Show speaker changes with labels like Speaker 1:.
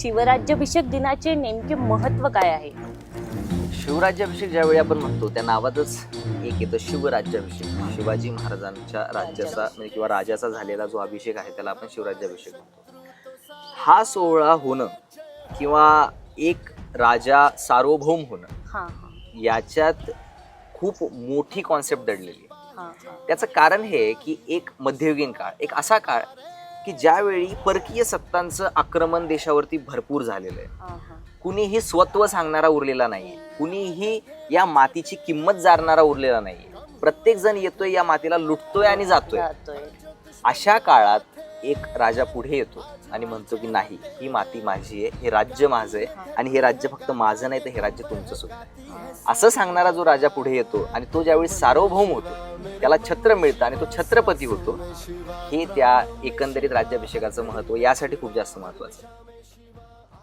Speaker 1: शिवराज्याभिषेक दिनाचे नेमके महत्त्व काय आहे?
Speaker 2: शिवराज्याभिषेक ज्यावेळी आपण म्हणतो त्या नावातच एक येतं शिवराज्याभिषेक. शिवाजी महाराजांच्या राज्याचा म्हणजे किंवा राजाचा झालेला जो अभिषेक आहे त्याला आपण शिवराज्याभिषेक म्हणतो. हा सोहळा होणं किंवा एक राजा सार्वभौम होणं याच्यात खूप मोठी कॉन्सेप्ट दडलेली आहे. त्याचं कारण हे की एक मध्ययुगीन काळ एक असा काळ की ज्यावेळी परकीय सत्तांचं आक्रमण देशावरती भरपूर झालेलं आहे. कुणीही स्वत्व सांगणारा उरलेला नाहीये. कुणीही या मातीची किंमत जाणणारा उरलेला नाहीये. प्रत्येक जण येतोय या मातीला लुटतोय आणि जातोय. अशा काळात एक राजा पुढे येतो आणि म्हणतो की नाही ही माती माझी आहे हे राज्य माझं आहे आणि हे राज्य फक्त माझं नाही तर हे राज्य तुमचं सुद्धा आहे. असं सांगणारा जो राजा पुढे येतो आणि तो ज्यावेळी सार्वभौम होतो त्याला छत्र मिळतं आणि तो छत्रपती होतो हे त्या एकंदरीत राज्याभिषेकाचं महत्त्व यासाठी खूप जास्त महत्वाचं आहे